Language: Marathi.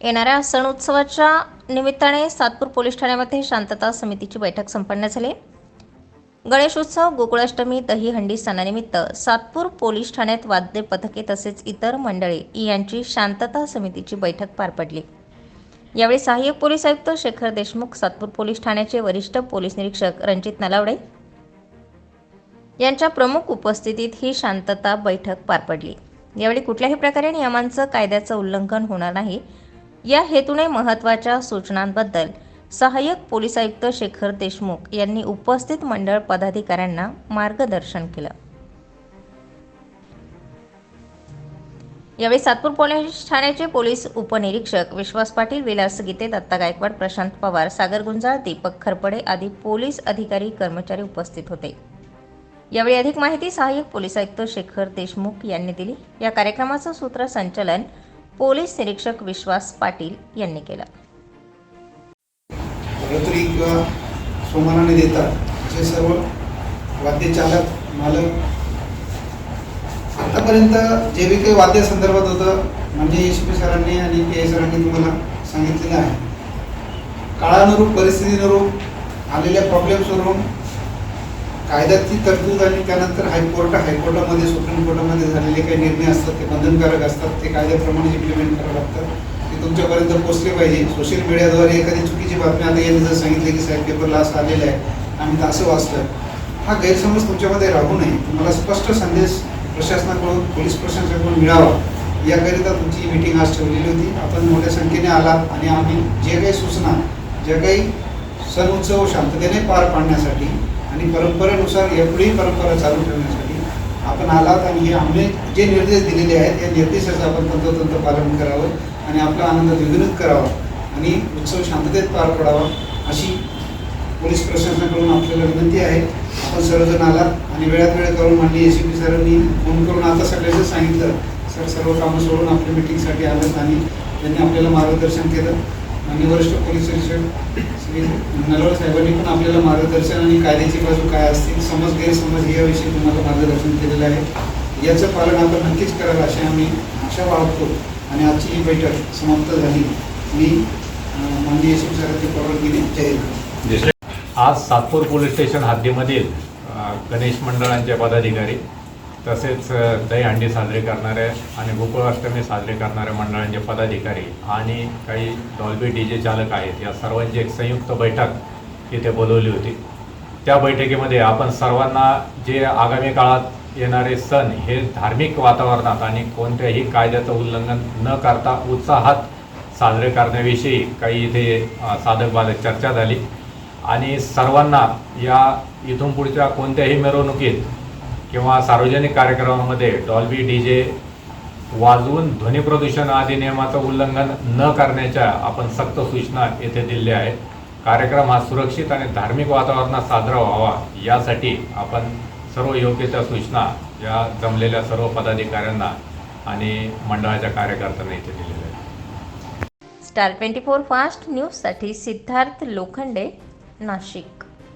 येणाऱ्या सण उत्सवाच्या निमित्ताने सातपूर पोलीस ठाण्यामध्ये शांतता समितीची बैठक संपन्न झाली. गणेशोत्सव गोकुळाष्टमी दहीहंडी सणानिमित्त सातपूर पोलीस ठाण्यात वाद्य पथके तसेच इतर मंडळी यांची शांतता समितीची बैठक पार पडली. यावेळी सहाय्यक पोलीस आयुक्त शेखर देशमुख सातपूर पोलीस ठाण्याचे वरिष्ठ पोलीस निरीक्षक रणजित नलावडे यांच्या प्रमुख उपस्थितीत ही शांतता बैठक पार पडली. यावेळी कुठल्याही प्रकारे नियमांचं कायद्याचं उल्लंघन होणार नाही या हेतूने महत्त्वाच्या सूचनांबद्दल सहाय्यक पोलीस आयुक्त शेखर देशमुख यांनी उपस्थित मंडळ पदाधिकाऱ्यांना मार्गदर्शन केलं. यावेळी सातपूर पोलीस ठाण्याचे पोलीस उपनिरीक्षक विश्वास पाटील विलास गीते दत्ता गायकवाड प्रशांत पवार सागर गुंजाळ दीपक खरपडे आदी पोलीस अधिकारी कर्मचारी उपस्थित होते. यावेळी अधिक माहिती सहाय्यक पोलीस आयुक्त शेखर देशमुख यांनी दिली. या कार्यक्रमाचं सूत्रसंचलन पोलीस निरीक्षक विश्वास पाटील यांनी केलं. रतुरी सोमानाने देतात. असे सर्व वाद्यचालक मालक आतापर्यंत जे बी काही वाद्य संदर्भात होतं म्हणजे एस पी सरांनी आणि के सरांनी तुम्हाला सांगितलेलं आहे. काळानुरूप परिस्थितीनुरूप आलेल्या प्रॉब्लेम्सवरून कायद्याची तरतूद आणि त्यानंतर हायकोर्ट हायकोर्टामध्ये सुप्रीम कोर्टामध्ये झालेले काही निर्णय असतात ते बंधनकारक असतात ते कायद्याप्रमाणे इम्प्लिमेंट करावं लागतं ते तुमच्यापर्यंत पोहोचले पाहिजे. सोशल मीडियाद्वारे एखादी चुकीची बातमी आता यांनी जर सांगितले की साहेब पेपरला असं आलेलं आहे आम्ही तर असं वाचलं हा गैरसमज तुमच्यामध्ये राहू नये. तुम्हाला स्पष्ट संदेश प्रशासनाकडून पोलीस प्रशासनाकडून मिळावा. याकरिता तुमची मीटिंग आज ठेवलेली होती. आपण मोठ्या संख्येने आलात आणि आम्ही जे काही सूचना ज्या काही सण उत्सव शांततेने पार पाडण्यासाठी आणि परंपरेनुसार एवढी परंपरा चालू ठेवण्यासाठी आपण आलात आणि हे आम्ही जे निर्देश दिलेले आहेत या निर्देशाचं आपण तंतोतंत पालन करावं आणि आपला आनंद द्विगुणित करावा आणि उत्सव शांततेत पार पडावा अशी पोलीस प्रशासनाकडून आपल्याला विनंती आहे. आपण सर्वजण आलात आणि वेळात वेळ करून माननीय एस पी सरांनी फोन करून आता सगळ्याचं सांगितलं. सर सर्व कामं सोडून आपल्या मिटिंगसाठी आलं आणि त्यांनी आपल्याला मार्गदर्शन केलं. आणि वरिष्ठ पोलीस निरीक्षक श्री नलवड साहेबांनी पण आपल्याला मार्गदर्शन आणि कायद्याची बाजू काय असतील समज गैरसमज याविषयी तुम्हाला मार्गदर्शन केलेलं आहे. याचं पालन आपण नक्कीच कराल अशी आम्ही आशा बाळगतो. आणि आजची ही बैठक समाप्त झाली. मी माननीय एस सरांची परवानगीने जाहीर आज सातपूर पोलीस स्टेशन हद्दीमधील गणेश मंडळांचे पदाधिकारी तसेच दहीहंडी साजरी करणारे आणि गोकुळाष्टमी साजरी करणाऱ्या मंडळांचे पदाधिकारी आणि काही डॉल्बी डी जे चालक आहेत. या सर्वांची एक संयुक्त बैठक इथे बोलवली होती. त्या बैठकीमध्ये आपण सर्वांना जे आगामी काळात येणारे सण हे धार्मिक वातावरणात आणि कोणत्याही कायद्याचं उल्लंघन न करता उत्साहात साजरे करण्याविषयी काही इथे साधक बाधक चर्चा झाली. आणि सर्वांना या इथून पुढच्या कोणत्याही मिरवणुकीत किंवा सार्वजनिक कार्यक्रमामध्ये डॉल्बी डी जे वाजवून ध्वनी प्रदूषण अधिनियमाचं उल्लंघन न करण्याच्या आपण सक्त सूचना येथे दिल्या आहेत. कार्यक्रम हा सुरक्षित आणि धार्मिक वातावरणात साजरा व्हावा यासाठी आपण सर्व योग्य त्या सूचना या जमलेल्या सर्व पदाधिकाऱ्यांना आणि मंडळाच्या कार्यकर्त्यांना इथे दिलेल्या आहेत. स्टार ट्वेंटी फोर फास्ट न्यूजसाठी सिद्धार्थ लोखंडे नाशिक.